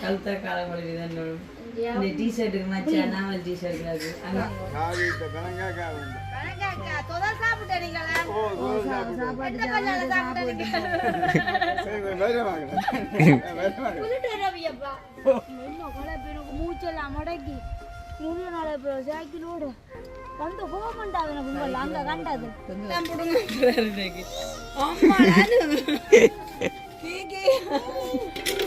கழுத்தா காலமொழி விதம் இந்த டிஷர்ட்டுக்கு மச்சா நாவல் டிஷர்ட் அது. மூச்செல்லாம் முடக்கி முழு நாள் சைக்கிளோட வந்து போகமாட்டாங்க கும்பல்? அங்க கண்டது.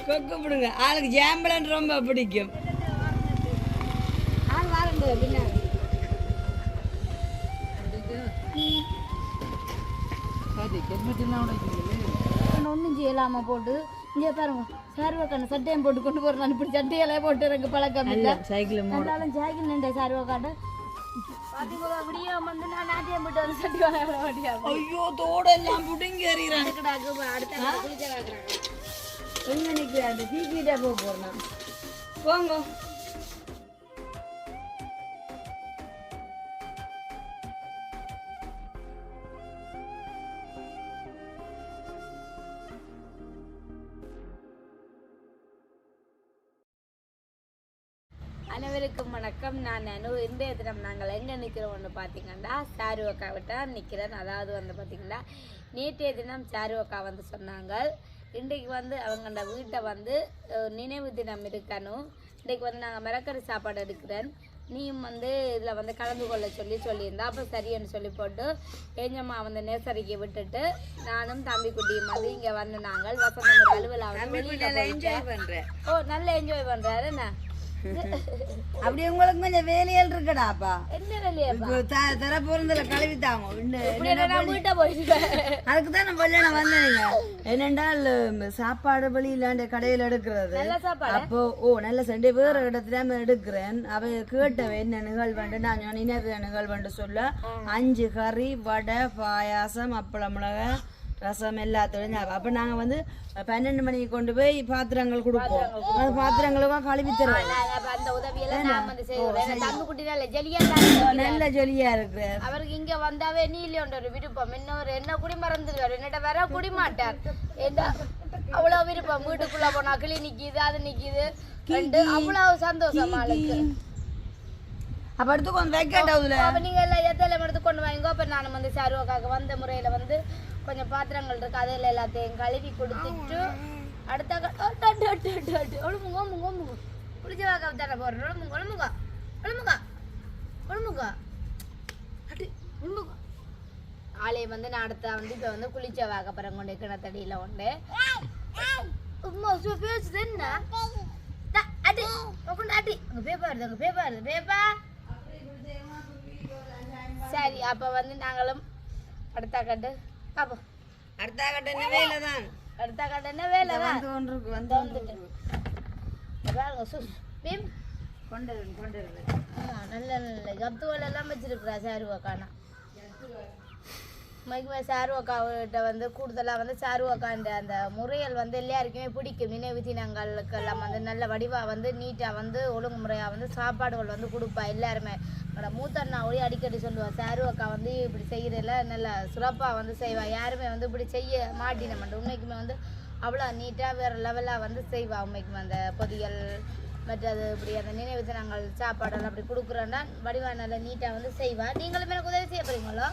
கொக்கு புடுங்க. ஆளுக்கு ஜாம்பளன் ரொம்ப பிடிக்கும். ஒன்றும் செய்யலாம போட்டு? இங்கே பாருங்க சார்வக்கான சட்டையும் போட்டு கொண்டு போறேன் இப்படி சட்டையெல்லாம் போட்டு எனக்கு பழக்கம் இல்லை. சைக்கிள் இருந்தாலும் ஜாக்கின் நின்ற முடியாது ஐயோ தோடெல்லாம் புடுங்கி எறிகிறான் அடுத்த குளிச்ச güvende எங்க நிக்கிறாரு கீக்கிட்ட போக போறான் போங்க அனைவருக்கும் வணக்கம். நான் அனு. இன்றைய தினம் நாங்கள் எங்கே நிற்கிறோம்னு பார்த்தீங்கன்னா சாருவக்கா விட்டா நிற்கிறேன். அதாவது வந்து பார்த்தீங்கன்னா நேற்றைய தினம் சாருவக்கா வந்து சொன்னாங்க. இன்றைக்கு வந்து அவங்களோட வீட்டை வந்து நினைவு தினம் இருக்கணும். இன்றைக்கு வந்து நாங்கள் மிரக்கறி சாப்பாடு எடுக்கிறேன். நீயும் வந்து இதில் வந்து கலந்து கொள்ள சொல்லி சொல்லியிருந்தா அப்போ சரின்னு சொல்லி போட்டு எஞ்சம்மா வந்து நேசரிக்கு விட்டுட்டு நானும் தம்பி குட்டியும் வந்து இங்கே வந்து நாங்கள் வசந்தம் ஒரு அலுவலா வந்து வெளியில போயிட்டு- என்ஜாய் பண்றேன். ஓ நல்லா என்ஜாய் பண்ணுறாரு என்ன? அப்படி உங்களுக்கு கொஞ்சம் வேலைகள் இருக்குடாப்பா என்ன வேலையாப்பா தர போறதுல கழுவி தாங்க அதுக்கு தான் வெள்ளன வந்தேங்க என்னென்றால் சாப்பாடு வழி இல்லாண்ட கடையில் எடுக்கிறது? அப்போ ஓ நல்ல சண்டே வேற இடத்துல நான் எடுக்கிறேன். அவ கேட்டவ என்ன நிகழ்வண்டு நான் நினைவு நிகழ்வண்டு சொல்ல. அஞ்சு கறி வடை பாயாசம் அப்பளம் மிளகா ரசம் எல்லாத்தோடையும் ஞாபகம். அப்ப நாங்க வந்து பன்னெண்டு மணிக்கு கொண்டு போய் பாத்திரங்கள் கொடுப்போம். அந்த பாத்திரங்களுக்கும் கழுவி தருவோம். நல்ல ஜெலியா இருக்கு. அவருக்கு இங்க வந்தாவே நீலியோன்ற ஒரு விருப்பம். இன்னொரு என்ன குடி மறந்துடுவார். என்னட்ட வர குடி மாட்டார். என்ன? அவ்வளவு விருப்பம். வீட்டுக்குள்ள போனா கிளி நிக்குது அது நிக்குது. அவ்வளவு சந்தோஷம் ஆளுக்கு. அப்ப எடுத்து கொஞ்சம் வைக்கட்ட அதுல அப்ப நீங்க எல்லாம் எத்தனை எடுத்து கொண்டு வாங்க. அப்ப நான் வந்து சாருவாக்காக வந்த முறையில வந்து கொஞ்சம் பாத்திரங்கள் இருக்கு அதில் எல்லாத்தையும் கழுவி கொடுத்துட்டு அடுத்த. ஒழுமுங்க ஒழுமுங்க ஒழுமுங்க குளிச்ச வாக்க தர போடுறோம். ஒழுமுங்க ஒழுமுங்க ஒழுமுங்க ஒழுமுங்க அடி ஒழுமுங்க ஆளையை வந்து நான் அடுத்த வந்து இப்போ வந்து குளிச்ச வாக்கப்புறம் கொண்டு கிணத்தடியில் கொண்டு. உம்மா சு பேசுது என்ன? அடி. உட்காந்து அடி. அங்கே பேப்பா வருது அங்கே பேப்பா வருது பேப்பா சரி அப்போ வந்து நாங்களும் அடுத்த கட்டு அப்போ அடுத்த கட்ட நிலையில தான் அடுத்த கட்டு என்ன வேலை தான் வந்து கொண்டிருக்கு வந்து வந்துட்டு பாருங்க சுஸ் பீம். கொண்டு கொண்டு நல்ல நல்ல கத்துவல் எல்லாம் வச்சிருக்கிறா சாருவாக்கானா. மிகுவ சாரு அக்காவிட்ட வந்து கூடுதலாக வந்து சாருவாக்கான்ற அந்த முறைகள் வந்து எல்லாருக்குமே பிடிக்கும். நினைவு தினங்களுக்கெல்லாம் வந்து நல்ல வடிவாக வந்து நீட்டாக வந்து ஒழுங்குமுறையாக வந்து சாப்பாடுகள் வந்து கொடுப்பா எல்லாருமே. என்னோட மூத்த அண்ணா ஒளி அடிக்கடி சொல்லுவா அக்கா வந்து இப்படி செய்கிறதில்ல நல்ல சிறப்பாக வந்து செய்வாள் யாருமே வந்து இப்படி செய்ய மாட்டின மாட்டோம் உண்மைக்குமே வந்து அவ்வளோ நீட்டாக வேறு லெவலாக வந்து செய்வாள் உண்மைக்குமே அந்த பொதியல் மற்றது இப்படி அந்த நினைவு தினங்கள் சாப்பாடெல்லாம் அப்படி கொடுக்குறோன்னா வடிவா நல்லா நீட்டாக வந்து செய்வாள் நீங்களும் எனக்கு உதவி செய்ய போகிறீங்களோ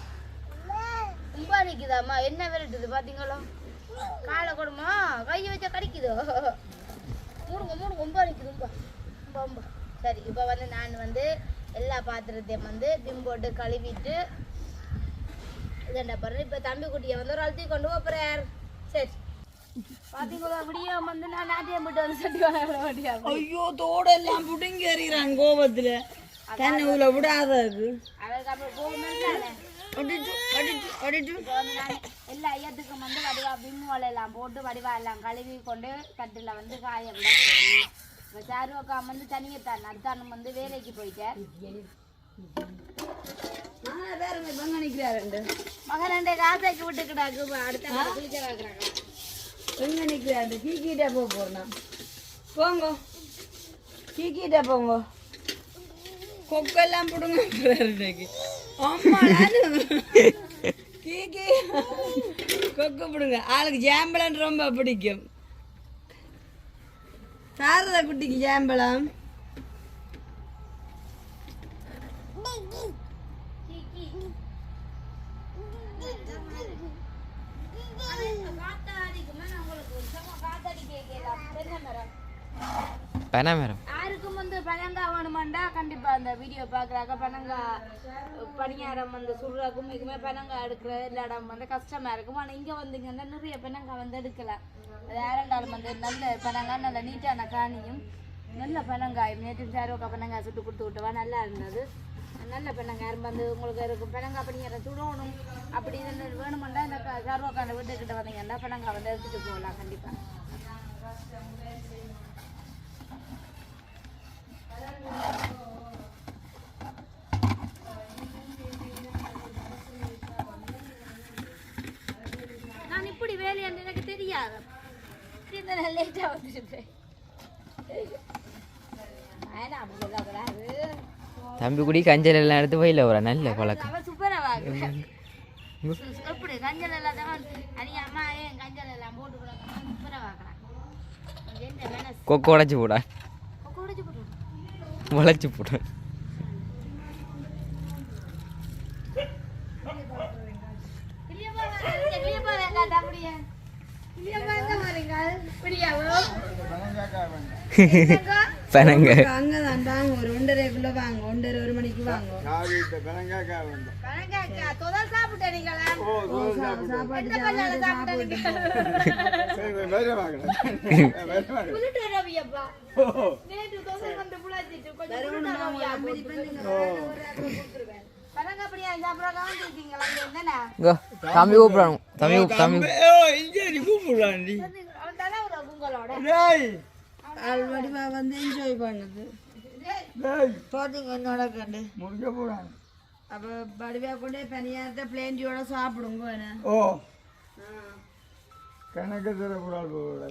ரொம்ப நிற்குதாம்மா என்ன விரட்டுது பார்த்தீங்களோ காலை கொடுமா? கையை வச்சா கடிக்குதோ? மூடுங்க மூடுங்க ரொம்ப நிற்குது ரொம்ப சரி இப்போ வந்து நான் வந்து எல்லா பாத்திரத்தையும் வந்து பிம் போட்டு கழுவிட்டு இதென்ன பண்ணுறேன் இப்போ தம்பி குட்டியை வந்து ஒரு அழுத்தி கொண்டு போகிறார் சரி. பார்த்தீங்களா விடிய வந்து நான் நாட்டியம் போட்டு வந்து சட்டி ஐயோ தோடெல்லாம் புடுங்கி எறிகிறான் கோபத்துல தன்னை உள்ள அப்புறம் எல்லா ஐயத்துக்கும் வந்து வடிவா விம்மோல எல்லாம் போட்டு வடிவா எல்லாம் கழுவி கொண்டு தட்டில் வந்து காய விட இப்போ சாருவக்கா வந்து தனியத்தான் அடுத்தானும் வந்து வேலைக்கு போயிட்டேன் நானே வேறங்க பங்க நிக்கிறாரு மகன் ரெண்டே காசாக்கி விட்டுக்கிடாக்கு இப்ப அடுத்த நாள் குளிக்க வைக்கிறாங்க எங்க நிக்கிறாரு கீக்கிட்டே போக போறேன் போங்க. கீக்கிட்டே போங்க. கொக்கெல்லாம் புடுங்க கீக்கி. கொக்கு புடுங்க. ஆளுக்கு ஜாம்பளன் ரொம்ப பிடிக்கும். சாரத குட்டிக்கு ஜாம்பளம். பனை மரம். யாருக்கும் வந்து பனங்கா வேணுமாண்டா? கண்டிப்பா அந்த வீடியோ பாக்குறாங்க பனங்கா பணியாரம் வந்து சுடுறக்கும் இதுமே பனங்கா எடுக்கிற எல்லா இடம் வந்து கஷ்டமா இருக்கும். ஆனா இங்க வந்தீங்கன்னா நிறைய பனங்கா வந்து எடுக்கலாம். அது வந்து நல்ல பனங்கா நல்ல நீட்டான காணியும் நல்ல பனங்காயும். நேற்று சாரோக்கா பனங்காய் சுட்டு கொடுத்து விட்டவா? நல்லா இருந்தது. நல்ல பனங்காய் வந்து உங்களுக்கு இருக்கும் பனங்காய் பணியாரம் சுடணும். அப்படி இது வேணுமெண்டா? இந்த சாரோக்கான வீட்டுக்கிட்ட வந்தீங்கன்னா பனங்காய் வந்து எடுத்துட்டு போகலாம். கண்டிப்பா. நான் இப்படி வேலையான்னு எனக்கு தெரியாது. இந்த லேட்டாக அப்படி சொல்லக்கூடாது தம்பி குடி கஞ்சல் எல்லாம் எடுத்து போயில ஒரு நல்ல பழக்கம். எப்படி? கஞ்சல் எல்லாம் அம்மா கஞ்சல் போட்டு போடா குடிச்சு போட்டு உழைச்சி போட இல்லையப்பா இல்லையப்பா வேண்டாம் அப்படியே இல்லையப்பா எங்க வரீங்க இப்படியாவோ பனங்காய்க்காய் வேண்டும் பனங்க. ஒரு வாங்க ஒன்றரை மணிக்கு வாங்க சாப்பாடு தம்பி கூப்பிடணும் தம்பி தம்பி ஆல்ரெடிவா வந்து என்ஜாய் பண்ணுது டேய் போதுங்க என்னோட கண்டு முடிக்க போறாங்க அப்ப வடிவா கொண்டே பனியாரத்தை பிளேண்டியோட சாப்பிடுங்க என்ன ஓ கணக்கு அம்மா,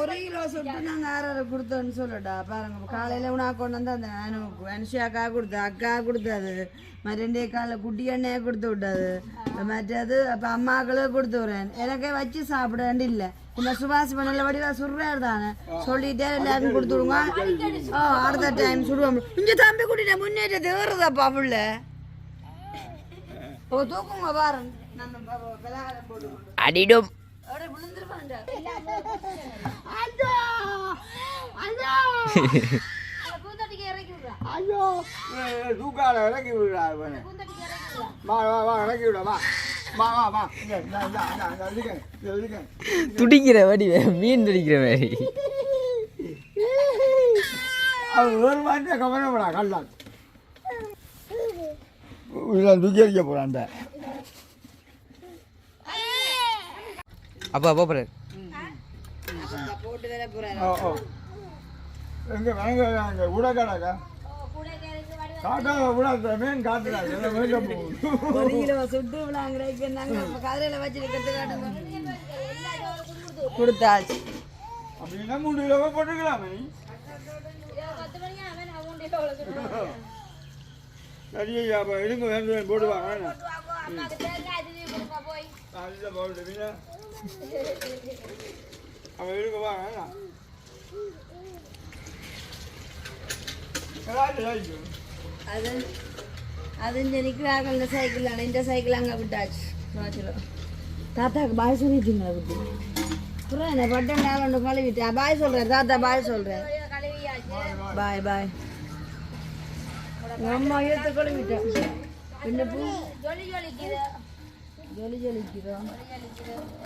ஒரு கிலோ சுட்டு நாங்கள் ஆறாறு கொடுத்தோன்னு சொல்லட்டா. பாருங்க காலையில் உனா கொண்டு வந்து அந்த அனுக்கு அனுஷி அக்கா கொடுத்து அக்கா கொடுத்தது. ரெண்டே காலில் குட்டி எண்ணெயை கொடுத்து விட்டது. மற்றது அப்போ அம்மாக்களும் கொடுத்து விட்றேன். எனக்கே வச்சு சாப்பிட வேண்டி இல்லை. இந்த சுபாஷ் பண்ணல வடிவா சுடுறாரு தானே. சொல்லிட்டே எல்லாருக்கும் கொடுத்து விடுங்க. ஓ அடுத்த டைம் சுடுவோம். இங்கே தம்பி குட்டிட்ட முன்னேற்றத்தை ஏறுதாப்பா புள்ள. ஓ தூக்குங்க பாருங்க. அடிடும். ஐயோ தூக்கால இறக்கி விடுறா இவனை வா வா வா இறக்கி விட வா. துடிக்கிற வடி மீன் துடிக்கிற மாதிரி ஒரு மாதிரி கவனப்படா கல்லா இதெல்லாம் தூக்கி அடிக்க போறான் அந்த அப்பா அப்பா போறாரு. எங்க வாங்க அங்க உடக்கடாக்கா. கூட கேரட்டு வடி காட்டாத விடாத மீன் காட்டுறாங்க சுட்டு கதிரையில வச்சிருக்கிறது கொடுத்தாச்சு. அப்படின்னா மூணு கிலோவா போட்டுக்கலாமே? சரியா அப்போ எடுங்க வேணும் போடுவாங்க. போய் அதுதான் போட்டுவீங்க அவன் எடுக்க வாங்க அது அது நிற்கிறார்கள் இந்த சைக்கிள் இந்த சைக்கிள் அங்கே விட்டாச்சு. தாத்தாக்கு பாய் சொல்லிட்டீங்களா விட்டு அப்புறம் என்ன நேரம் ஒன்று கழுவிட்டேன். பாய் சொல்கிறேன் தாத்தா பாய் சொல்கிறேன் பாய் பாய். அம்மா எடுத்து கழுவிட்டேன். என்ன பூ?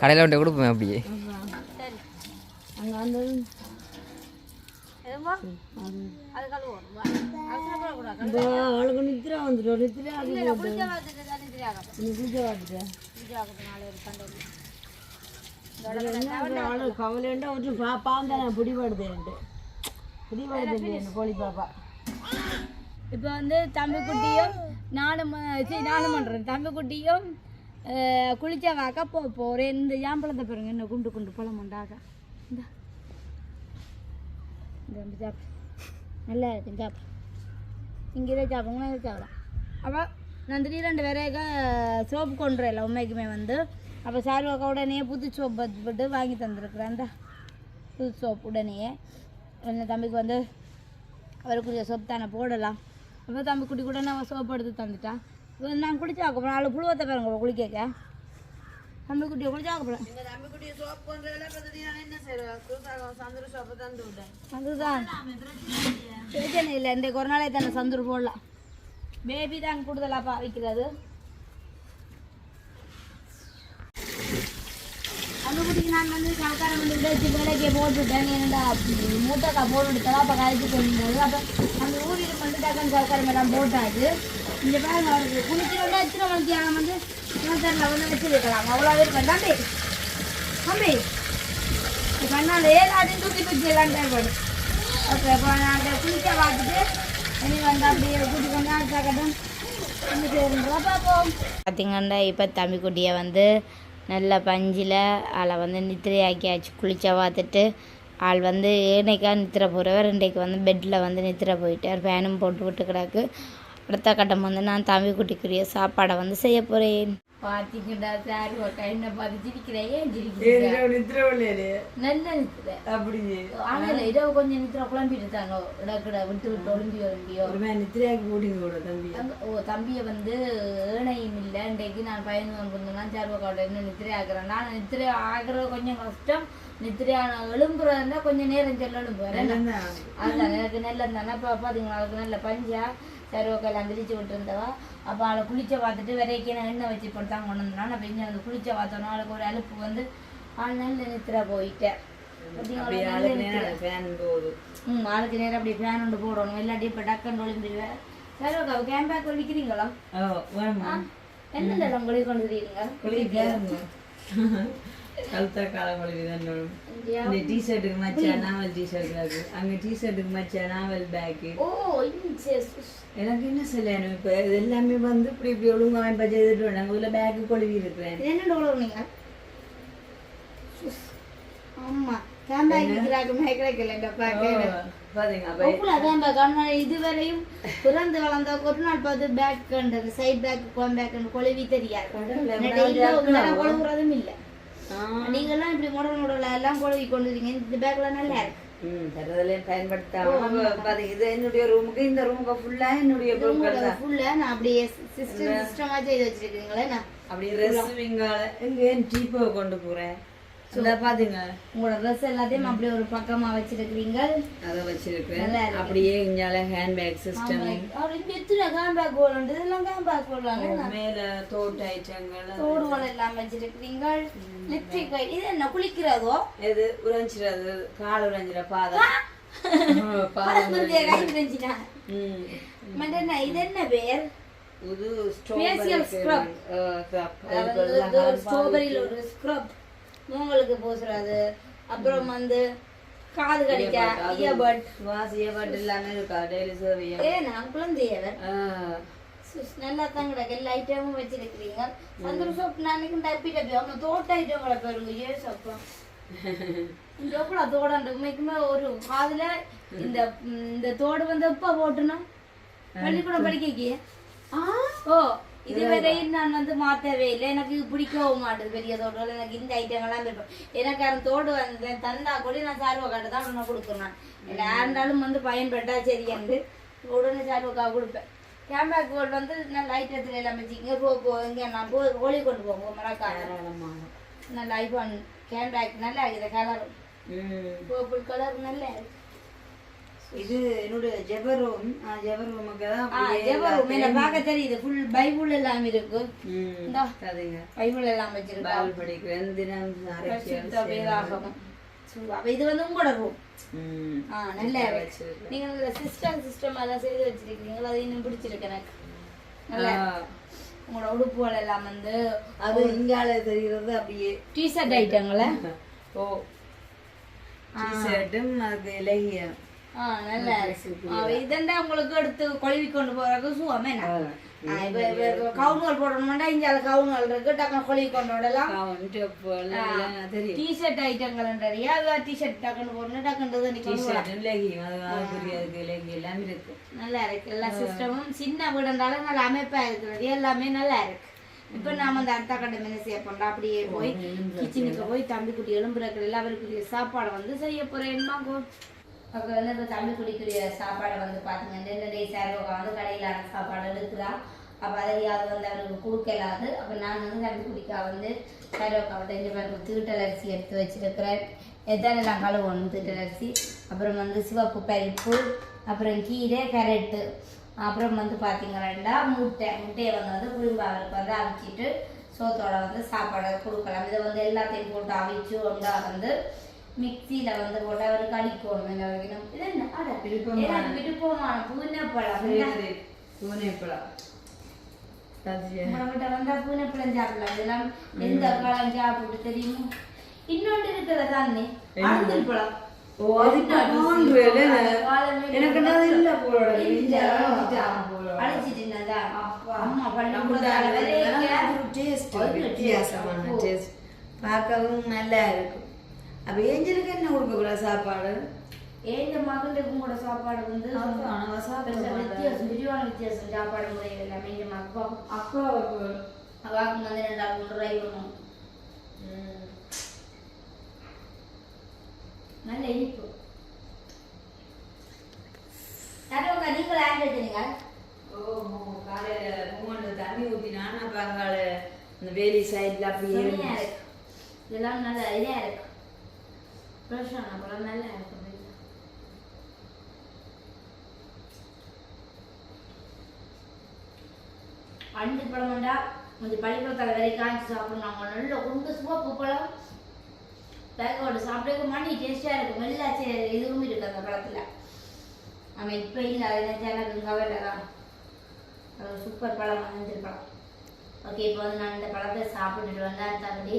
கடையில் கொண்டு கொடுப்பேன் அப்படியே. அங்கே வந்தது எதுமா அவளுக்கு நித்திரா வந்துடும் நித்திரா இல்லை கவலைண்டா ஒரு பாப்பாவும் தான் பிடிபடுது கோழி பாப்பா இப்போ வந்து தம்பிக்குட்டியும் நானும் சரி நானும் பண்ணுறேன் தம்பிக்குட்டியும் குளிச்சா வாக்க போ போகிறேன் இந்த ஜாம்பழத்தை பாருங்க இன்னும் குண்டு குண்டு பழம் உண்டாக இந்த சாப்பிடு நல்லா இருக்கும் சாப்பிடு இங்கே இதை சாப்பிடுங்க இதை சாப்பிடலாம் அப்போ நான் திடீரெண்டு ரெண்டு சோப்பு கொண்டு இல்லை உண்மைக்குமே வந்து அப்போ சார்வாக்கா உடனே புது சோப்பு போட்டு வாங்கி தந்துருக்குறேன் அந்த புது சோப்பு உடனே என் தம்பிக்கு வந்து அவருக்குரிய சோப்பு தானே போடலாம் அப்போ தம்பி குட்டி கூட நான் சோப்பு எடுத்து தந்துட்டான் நான் குளிச்சா அப்புறம் நாலு புழுவத்தை பாருங்க குளிக்க தம்பி குட்டியை குளிச்சா விட்டேன். அதுதான். பிரச்சனை இல்லை. ஒரு நாளே தானே சந்தூர் போடலாம். பேபி தான் கூடுதலாக பாவிக்கிறது. அந்த நான் வந்து சவுக்காரம் வந்து விட வச்சு வேலைக்கு போட்டுவிட்டேன் என்னடா மூட்டைக்கா போட்டுவிட்டதா அப்போ கழிச்சு போகும்போது அப்போ அந்த ஊரில் வந்து டக்குன்னு சவுக்காரம் எல்லாம் போட்டாச்சு. இந்த பாருங்க அவருக்கு குளிக்கிறோட எத்தனை மணிக்கு அவன் வந்து? மூத்தரில் வந்து வச்சுருக்கலாம் அவ்வளோ விருப்பம் தம்பி தம்பி பண்ணால் ஏதாச்சும் தூக்கி தூக்கி எல்லாம் தேவைப்படும் ஓகே இப்போ நான் அந்த குளிக்க பார்த்துட்டு இனி வந்து அப்படியே கூட்டி கொண்டு அடுத்த கட்டம் பார்த்தீங்கன்னா இப்போ தம்பிக்குட்டியை வந்து நல்ல பஞ்சில் ஆளை வந்து நித்திரையாக்கியாச்சு. குளிச்ச பார்த்துட்டு ஆள் வந்து ஏனைக்கா நித்திர போகிறவர் இன்றைக்கு வந்து பெட்டில் வந்து நித்திர போயிட்டார். ஃபேனும் போட்டு விட்டு கிடக்கு. அடுத்த கட்டம் வந்து நான் தம்பி குட்டிக்குரிய சாப்பாடை வந்து செய்ய போகிறேன் பார்த்தீங்கடா சார் என்ன பார்த்து சிரிக்கிறேன் நல்ல நித்திரை அப்படி ஆனால் இரவு கொஞ்சம் நித்திர குழம்பிட்டு தாங்க இடக்கிட விட்டு விட்டு ஒளிம்பி ஒளிம்பியோ ஒரு நித்திரையாக்கி போட்டிங்க தம்பி ஓ தம்பியை வந்து ஏனையும் இல்லை இன்றைக்கு நான் பயந்து வந்தேன்னா சேர்வக்காவில் என்ன நித்திரை ஆக்குறேன் நான் நித்திரை ஆகுறது கொஞ்சம் கஷ்டம் நித்திரையான எழும்புறதுனா கொஞ்சம் நேரம் செல்ல எழும்புறேன் அதுதான் எனக்கு நல்ல தானே இப்போ பார்த்தீங்களா அவளுக்கு நல்ல பஞ்சா சருவக்கெல்லாம் விரிச்சு விட்டுருந்தவா அப்போ அவளை குளிச்ச பார்த்துட்டு விரைக்கி நான் எண்ணெய் வச்சு போட்டு தான் கொண்டு வந்தான் நான் பெஞ்சு அந்த குளிச்ச பார்த்தோன்னா அவளுக்கு ஒரு அலுப்பு வந்து நல்ல நித்திரை போயிட்டேன். ம் ஆளுக்கு நேரம் அப்படி ஃபேன் ஒன்று போடணும். இல்லாட்டி இப்போ டக்குன்னு ஒளிம்பிடுவேன் சருவக்கா கேம்பேக் ஒழிக்கிறீங்களா ஓ வேணுமா என்னென்ன உங்களுக்கு கொண்டு குளிக்காதுங்க கழுத்தா காலம் குளிக்கு தான் இந்த டிஷர்ட்டுக்கு மச்சா நாவல் டிஷர்ட் இருக்கு அங்க டிஷர்ட்டுக்கு மச்சா நாவல் பேக்கு எனக்கு என்ன சொல்லணும் இப்போ இது எல்லாமே வந்து இப்படி இப்படி ஒழுங்கா அமைப்பா செய்துட்டு வேண்டாங்க உள்ள பேக்கு கொழுவி இருக்கிறேன். என்ன டோலர் நீங்க? ஆமா. கேம்பேக் இருக்கிறாங்க மேய்க்கிறக்கல இந்த பாக்க பாத்தீங்க அப்ப அவ்வளோ கேம்பேக் ஆனால் இதுவரையும் பிறந்து வளர்ந்த ஒரு நாள் பார்த்து பேக் கண்டது சைட் பேக் கோம் பேக் கொழுவி தெரியாது. கொழுவுறதும் இல்லை. நீங்கெல்லாம் இப்படி முடல் முடல எல்லாம் கொழுவி கொண்டு இருக்கீங்க இந்த பேக்ல நல்லா இருக்கு. தரதுலையும் பயன்படுத்தாம இது என்னுடைய ரூமுக்கு இந்த ரூமுக்கு ஃபுல்லா என்னுடைய பொருட்கள் தான். ஃபுல்லா நான் அப்படியே சிஸ்டம் சிஸ்டமா செய்து வச்சிருக்கீங்களே நான் அப்படி ரெஸ்ட்விங்கால எங்க டீப்போ கொண்டு போறேன்? பாத்தீங்க. உங்களோட ட்ரெஸ் எல்லாத்தையும் அப்படியே ஒரு பக்கமா வச்சிருக்கிறீங்க. அதை வச்சிருக்கேன் அப்படியே இங்கால ஹேண்ட்பேக் சிஸ்டம் இங்க எத்தனை கேம்பேக் போடுறது இதெல்லாம் மேல தோட்ட ஐட்டங்கள் தோடுகள் எல்லாம் வச்சிருக்கிறீங்க. லிப்டிக் இது என்ன குளிக்கிறதோ? எது? உறைஞ்சிடாது. கால் உறைஞ்சிட பாதம். பாதம் கை மண்டன இது என்ன பேர்? இது. ஸ்ட்ராபெரியில் ஒரு ஸ்க்ரப் மூங்களுக்கு பூசுறது அப்புறம் வந்து காது கடிக்க இயர்பட் வாசிய பட் எல்லாமே இருக்கா? டெய்லி சேவையா ஏ நான் குழந்தையவர் நல்லா தான் கிடக்கு. எல்லா ஐட்டமும் வச்சிருக்கிறீங்க. சோப் நாளைக்கு டப்பி டப்பி அவங்க தோட்ட ஐட்டங்களை பாருங்க. ஏ சப்பா இந்த எவ்வளோ தோடு உண்மைக்குமே ஒரு காதுல இந்த இந்த தோடு வந்து எப்போ போட்டுனா பள்ளிக்கூடம் படிக்க ஓ இதுவரையும் நான் வந்து மாத்தவே இல்லை. எனக்கு பிடிக்கவும் மாட்டுது பெரிய தோடுகள் எனக்கு இந்த ஐட்டங்கள்லாம் இருக்கும் எனக்கு அந்த தோடு வந்து தந்தா கூட நான் சார்வா காட்டு தான் உடனே கொடுக்குறேன் இல்லை யாருந்தாலும் வந்து பயன்பட்டா சரியாண்டு உடனே சார்வக்கா கொடுப்பேன். கேம்பேக் கோல்டு வந்து நல்ல ஐட்டத்தில் எல்லாம் வச்சுக்கிங்க ரோப்போ இங்கே நான் போ கோழி கொண்டு போவோம் மரக்கார. நல்ல ஐஃபோன் கேம்பேக் நல்லா இருக்குது கலர் பர்பிள் கலர் நல்லா இருக்கு. இது என்னுடைய ஜெபரூம். ஜெபரூமுக்கு தான் ஜெபரும். என்ன பார்க்க தெரியுது ஃபுல் பைபிள் எல்லாம் இருக்கு. சரிங்க பைபிள் எல்லாம் வச்சிருக்கா. பைபிள் படிக்கிறேன். தினம் வேதாகமம். இது வந்து உங்களோட ரூம் ஆ நல்லா இருக்கு நீங்க இந்த சிஸ்டம் சிஸ்டம் எல்லாம் செய்து வச்சிருக்கீங்களா அது இன்னும் பிடிச்சிருக்கு எனக்கு. நல்லா. உங்களோட உடுப்புகள் எல்லாம் வந்து அது இங்கால தெரிகிறது அப்படியே. டிஷர்ட் ஐட்டங்கள ஓ டிஷர்ட்டும் அதுக்கு இலகிய ஆ, நல்லா இதண்டா உங்களுக்கு எடுத்து கொழுவி கொண்டு போறதுக்கு சுகமே கவுனுகள் போடணும்னா இங்க கவுனுகள் இருக்கு டக்குனு கொழுவி கொண்டு விடலாம். டிஷர்ட் ஐட்டங்கள் நிறையா டிஷர்ட் டக்குனு போடணும்? டக்குனு தண்ணி கொண்டு வரலாம். லெகிங் அது அதுக்குரிய அதுக்கு லெகிங் எல்லாமே இருக்கு. நல்லா இருக்கு. எல்லா சிஸ்டமும் சின்ன வீடுனாலும் நல்லா அமைப்பா இருக்கிறது. எல்லாமே நல்லா இருக்கு. இப்ப நாம அந்த அடுத்த கடை என்ன செய்ய அப்படியே போய் கிச்சனுக்கு போய் தம்பி குட்டி எலும்புறக்கள் எல்லாம் அவருக்குரிய சாப்பாடு வந்து செய்ய போறேன்மாங்கோ அப்போ வந்து இப்போ தம்பி குடிக்குரிய சாப்பாடை வந்து பார்த்தீங்கன்னா ரெண்டு டே சேரோக்கா வந்து கடையில் சாப்பாடு எடுக்கிறா அப்போ அதையாவது வந்து அவருக்கு கொடுக்கலாது. அப்போ நான் வந்து தம்பி குடிக்கா வந்து சேரோக்கா வந்து இந்த பேருக்கு தீட்டல் அரிசி எடுத்து வச்சுருக்கிறேன். எத்தனை நான் கழுவணும் தீட்டல் அரிசி அப்புறம் வந்து சிவப்பு பருப்பு அப்புறம் கீரை கேரட்டு. அப்புறம் வந்து பார்த்தீங்கன்னா முட்டை. முட்டையை வந்து வந்து குடும்ப அவருக்கு வந்து அவிச்சிட்டு சோத்தோட வந்து சாப்பாடை கொடுக்கலாம். இதை வந்து எல்லாத்தையும் போட்டு அவிச்சு ஒன்றா வந்து மிக்சியில வந்து போட்டு அவருக்கு அடிக்கணும் என்ன வைக்கணும் இது என்ன அட, எனக்கு விருப்பமான பூனைப்பழம் பூனைப்பழம் நம்மகிட்ட வந்தா பூனைப்பழம் சாப்பிடலாம் இதெல்லாம் எந்த பழம் சாப்பிட்டு தெரியுமா இன்னொன்று இருக்கிற தானே அழுந்தல் பழம் ஓ அதுக்கு எனக்கு அது இல்ல போல அழைச்சிட்டு அம்மா பண்ணி டேஸ்ட் வித்தியாசமான டேஸ்ட் பார்க்கவும் நல்லா இருக்கும் அப்ப ஏஞ்சலுக்கு என்ன கொடுக்க கூடாது சாப்பாடு? ஏந்த மகளுக்கும் கூட சாப்பாடு வந்து. வித்தியாசம் விரிவான வித்தியாசம் சாப்பாடு முறையில் எல்லாமே இந்த மக்கா அக்கா அவாக்கு வந்து ரெண்டாவது மூணு ரூபாய் வரும் நல்ல இனிப்பு. யாரும் நீங்களும் ஆண்ட் எடுத்தீங்க ஓ காலையில மூணு தண்ணி ஊத்தினான் அப்ப அங்கால இந்த வேலி சைட்ல அப்படியே இதெல்லாம் நல்ல இதா இருக்கு. ஃப்ரெஷ்ஷான பழம் நல்லா அஞ்சு பழம் வேண்டா கொஞ்சம் பள்ளிக்கூடத்தில் வரை காய்ச்சி சாப்பிடுவாங்க நல்ல குண்டு சிவப்பு பழம் பேக்கோடு சாப்பிடவே மணி டேஸ்டாக இருக்கும் மெல்லாச்சு இதுவும் இருக்கு அந்த பழத்தில் நம்ம இப்போ இல்லை அது நினச்சா கவலை தான். அது சூப்பர் பழம் மஞ்சள் பழம் ஓகே இப்போ வந்து நான் இந்த பழத்தை சாப்பிட்டுட்டு வந்தேன் தம்பி.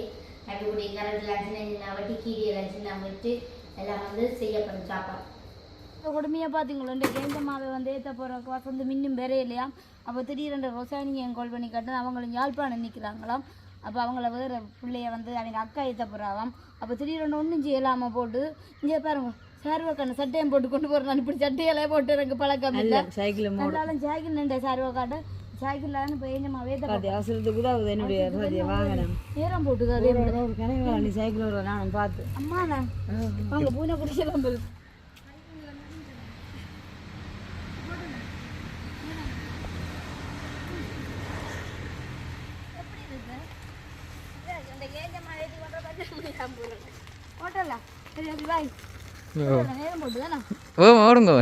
கண்டுபிடி கரண்ட்லாம் சின்ன வட்டி கீரியெல்லாம் சின்ன விட்டு எல்லாம் வந்து செய்யப்படும் சாப்பாடு. இப்போ கொடுமையாக பார்த்தீங்களா இந்த கேந்த மாவை வந்து ஏற்ற போகிற வந்து மின்னும் வேற இல்லையா? அப்போ திடீரென்று என் கால் பண்ணி கேட்டது அவங்களும் யாழ்ப்பாணம் நிற்கிறாங்களாம் அப்போ அவங்கள வேறு பிள்ளைய வந்து அவங்க அக்கா ஏற்ற போகிறாவாம் அப்போ திடீரென்று ஒன்றும் செய்யலாமல் போட்டு இங்கே பாருங்க சார்வக்கான சட்டையும் போட்டு கொண்டு போகிறேன் இப்படி சட்டையெல்லாம் போட்டு எனக்கு பழக்கம் இல்லை. சைக்கிள் நல்லாலும் சைக்கிள் நின்ற சார்வக்காட்ட சைக்கிளில் தான் இப்போ ஏஞ்சம்மா வேத்த அது அவசரத்துக்கு அது என்னுடைய சதிய வாகனம். நேரம் போட்டுது அதே மாதிரி ஒரு கனவு நீ சைக்கிள் ஒரு நானும் பார்த்து. அம்மாண்ணா அவங்க பூனை குடிச்சலாம் போகுது போட்டலாம் சரி அது பாய் நேரம் போட்டு தானே ஓ ஓடுங்க.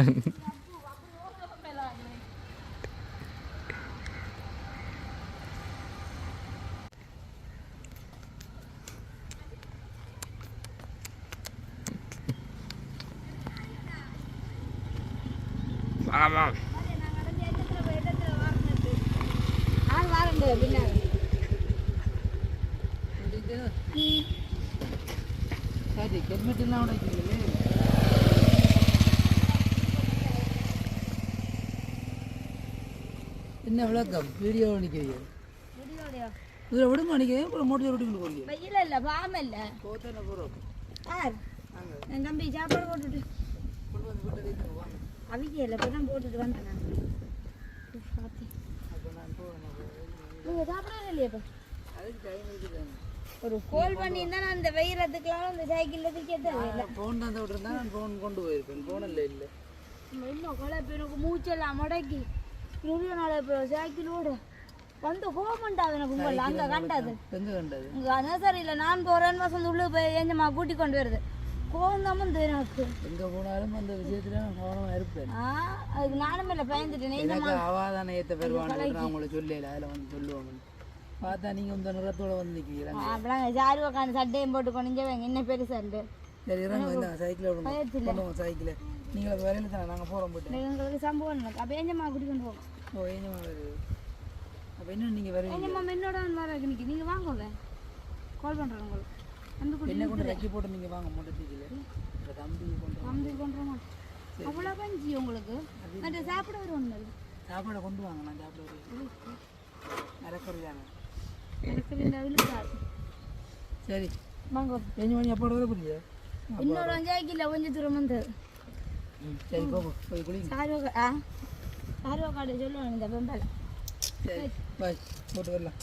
ஆமாம் சரி ஹெல்மெட்லாம் உடைக்கிறீங்களே என்ன விளக்கம்? வீடியோ நிற்கிறீங்க இதில் விடுங்க நிற்கிறேன் அப்புறம் மோட்டர் விட்டு போறீங்க வெயில் இல்லை பாம இல்லை. போத்தானே போகிறோம் யார் என் தம்பி சாப்பாடு போட்டுட்டு. கொண்டு வந்து வாங்க அவிக்க இல்லை இப்போ தான் போட்டுட்டு வந்தேன் நான். நீங்கள் சாப்பிடவே இல்லையா இப்போ அதுக்கு டைம் ஒரு கோல் பண்ணியிருந்தா நான் இந்த வெயிறதுக்கெல்லாம் இந்த சைக்கிளில் தூக்கி தேவையில்லை ஃபோன் தான் விட்டுருந்தா நான் ஃபோன் கொண்டு போயிருப்பேன் ஃபோன் இல்லை இல்லை. இன்னும் குழப்பி எனக்கு மூச்செல்லாம் முடக்கி. நுரிய நாள் இப்போ சைக்கிளோடு வந்து கோமண்டாது எனக்கு உங்களை. அங்கே கண்டாது. எங்கே கண்டது? உங்க நர்சரியில் நான் போகிறேன்னு வசந்து உள்ளே போய் ஏஞ்சம்மா கூட்டி கொண்டு வருது. கோவம் வந்து எனக்கு. எங்கே போனாலும் அந்த விஷயத்தில் நான் கவனமாக இருப்பேன். அதுக்கு நானும் இல்லை பயந்துட்டேன். எனக்கு அவாதான ஏற்ற பெறுவான்னு நான் உங்களை சொல்லல அதில் வந்து சொல்லுவாங்க. பார்த்தா நீங்கள் இந்த நிறத்தோட வந்து நிற்கிறீங்க அப்படிலாம் சாரு உட்காந்து சட்டையும் போட்டு கொண்டு என்ன பெருசாண்டு சரி இறங்க. இந்த சைக்கிளை விடுங்க. சைக்கிளை. நீங்கள் அது வரையில தானே நாங்கள் போகிறோம் போட்டு எங்களுக்கு சம்பவம் நடக்கு அப்போ ஏஞ்சம்மா கூட்டி கொண்டு போகும் ஓ ஏஞ்சமா வருது? அப்போ என்ன நீங்கள் வருவீங்க? ஏஞ்சம்மா என்னோட வர நிற்கி நீங்கள் வாங்கல கால் பண்ணுறேன் உங்களுக்கு. என்ன கொண்டு ரெக்கி போட்டு நீங்கள் வாங்க மூட்டை தீக்கில. இந்த தம்பி கொண்டு. தம்பி பண்ணுறோமா அவ்வளோ கஞ்சி உங்களுக்கு. மற்ற சாப்பிட வருவாங்க சாப்பாடை கொண்டு வாங்க நான் சாப்பிட வருவேன் நடக்கிறது விழுக்காது சரி. வாங்க. கொஞ்சம் மணி அப்போ வர புரியுது இன்னொரு அஞ்சாயிரம் கிலோ கொஞ்சம் தூரம் வந்து. சரி போ போ, போய் குளிங்க. சாருவா ஆ. சாருவா காடு சொல்லுவாங்க இந்த பெம்பலை சரி. பாய் போட்டு வரலாம்.